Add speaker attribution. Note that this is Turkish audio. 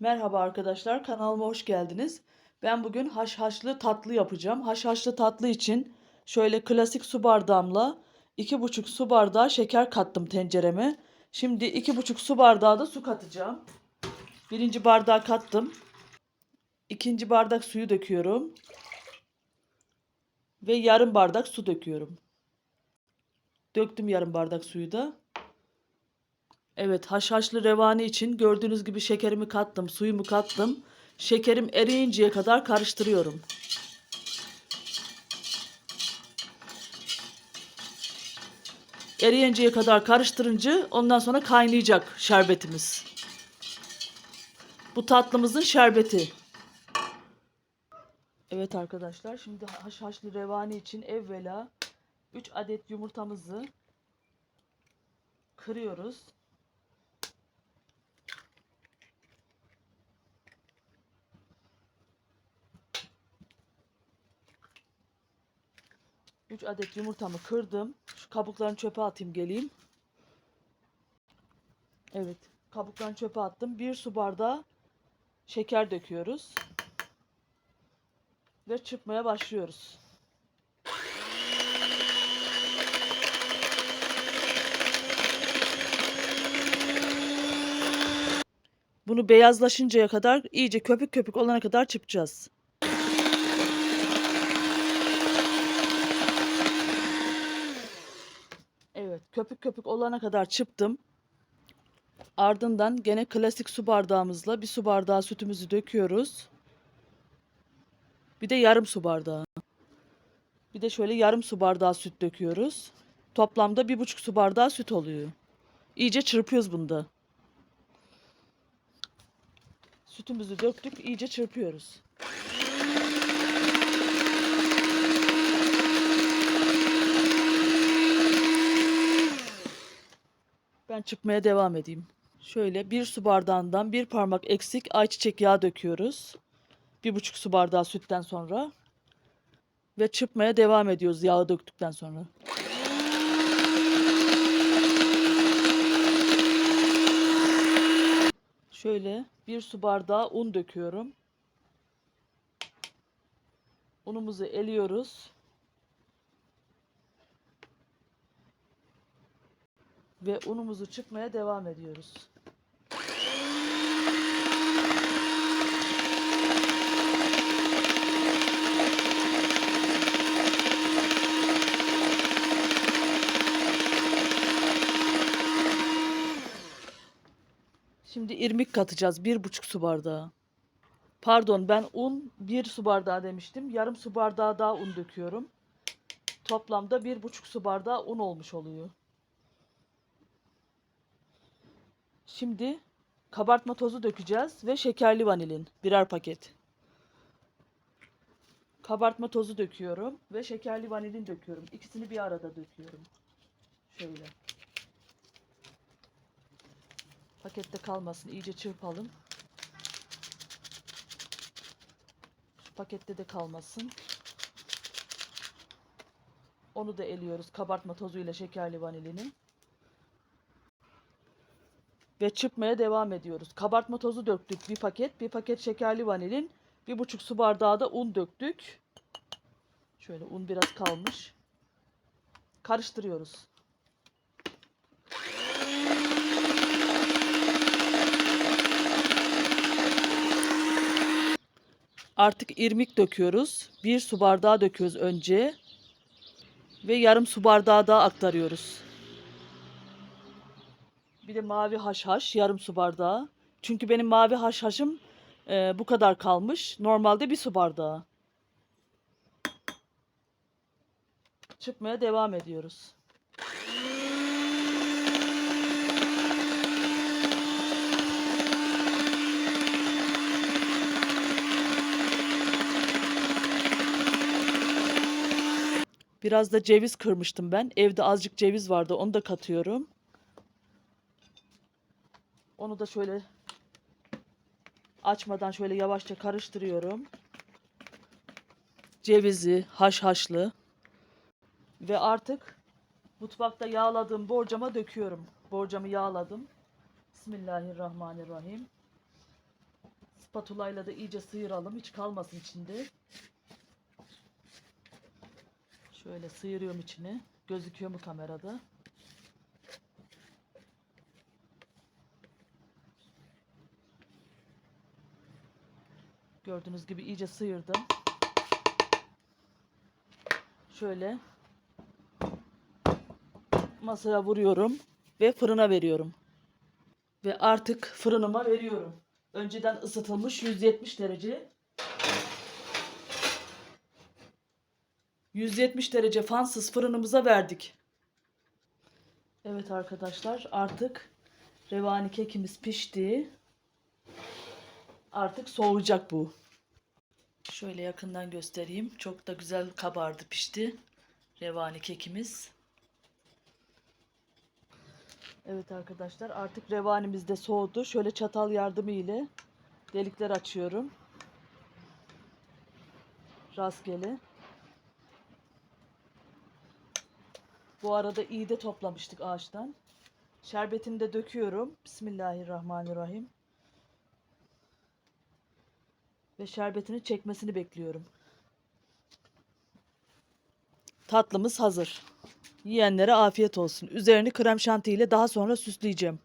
Speaker 1: Merhaba arkadaşlar, kanalıma hoş geldiniz. Ben bugün haşhaşlı tatlı yapacağım. Haşhaşlı tatlı için şöyle klasik su bardağımla 2,5 su bardağı şeker kattım tencereme. Şimdi 2,5 su bardağı da su katacağım. Birinci bardağı kattım. İkinci bardak suyu döküyorum. Ve yarım bardak su döküyorum. Döktüm yarım bardak suyu da. Evet haşhaşlı revani için gördüğünüz gibi şekerimi kattım, suyumu kattım. Şekerim eriyinceye kadar karıştırıyorum. Eriyinceye kadar karıştırınca ondan sonra kaynayacak şerbetimiz. Bu tatlımızın şerbeti. Evet arkadaşlar şimdi haşhaşlı revani için evvela 3 adet yumurtamızı kırıyoruz. Üç adet yumurtamı kırdım. Şu kabuklarını çöpe atayım geleyim. Evet. Kabuklarını çöpe attım. Bir su bardağı şeker döküyoruz. Ve çırpmaya başlıyoruz. Bunu beyazlaşıncaya kadar iyice köpük köpük olana kadar çırpacağız. Evet, köpük köpük olana kadar çırptım. Ardından gene klasik su bardağımızla bir su bardağı sütümüzü döküyoruz. Bir de yarım su bardağı. Bir de şöyle yarım su bardağı süt döküyoruz. Toplamda bir buçuk su bardağı süt oluyor. İyice çırpıyoruz bunda. Sütümüzü döktük, iyice çırpıyoruz. Ben çırpmaya devam edeyim. Şöyle bir su bardağından bir parmak eksik ayçiçek yağı döküyoruz. Bir buçuk su bardağı sütten sonra. Ve çırpmaya devam ediyoruz yağı döktükten sonra. Şöyle bir su bardağı un döküyorum. Unumuzu eliyoruz. Ve unumuzu çıkmaya devam ediyoruz. Şimdi irmik katacağız. Bir buçuk su bardağı. Pardon ben un bir su bardağı demiştim. Yarım su bardağı daha un döküyorum. Toplamda bir buçuk su bardağı un olmuş oluyor. Şimdi kabartma tozu dökeceğiz ve şekerli vanilin birer paket. Kabartma tozu döküyorum ve şekerli vanilin döküyorum. İkisini bir arada döküyorum. Şöyle. Pakette kalmasın. iyice çırpalım. Şu pakette de kalmasın. Onu da eliyoruz kabartma tozuyla şekerli vanilini. Ve çırpmaya devam ediyoruz. Kabartma tozu döktük bir paket. Bir paket şekerli vanilin. Bir buçuk su bardağı da un döktük. Şöyle un biraz kalmış. Karıştırıyoruz. Artık irmik döküyoruz. Bir su bardağı döküyoruz önce. Ve yarım su bardağı daha aktarıyoruz. Bir de mavi haşhaş yarım su bardağı. Çünkü benim mavi haşhaşım e, bu kadar kalmış. Normalde bir su bardağı. Çıkmaya devam ediyoruz. Biraz da ceviz kırmıştım ben. Evde azıcık ceviz vardı. Onu da katıyorum. Onu da şöyle açmadan şöyle yavaşça karıştırıyorum. Cevizi haşhaşlı ve artık mutfakta yağladığım borcama döküyorum. Borcamı yağladım. Bismillahirrahmanirrahim. Spatulayla da iyice sıyıralım. Hiç kalmasın içinde. Şöyle sıyırıyorum içini. Gözüküyor mu kamerada? Gördüğünüz gibi iyice sıyırdım. Şöyle masaya vuruyorum ve fırına veriyorum. Ve artık fırınıma veriyorum. Önceden ısıtılmış 170 derece. 170 derece fansız fırınımıza verdik. Evet arkadaşlar artık revani kekimiz pişti. Artık soğuyacak bu. Şöyle yakından göstereyim. Çok da güzel kabardı pişti. Revani kekimiz. Evet arkadaşlar artık revanimiz de soğudu. Şöyle çatal yardımı ile delikler açıyorum. Rastgele. Bu arada iyi de toplamıştık ağaçtan. Şerbetini de döküyorum. Bismillahirrahmanirrahim. Ve şerbetini çekmesini bekliyorum. Tatlımız hazır. Yiyenlere afiyet olsun. Üzerini krem şanti ile daha sonra süsleyeceğim.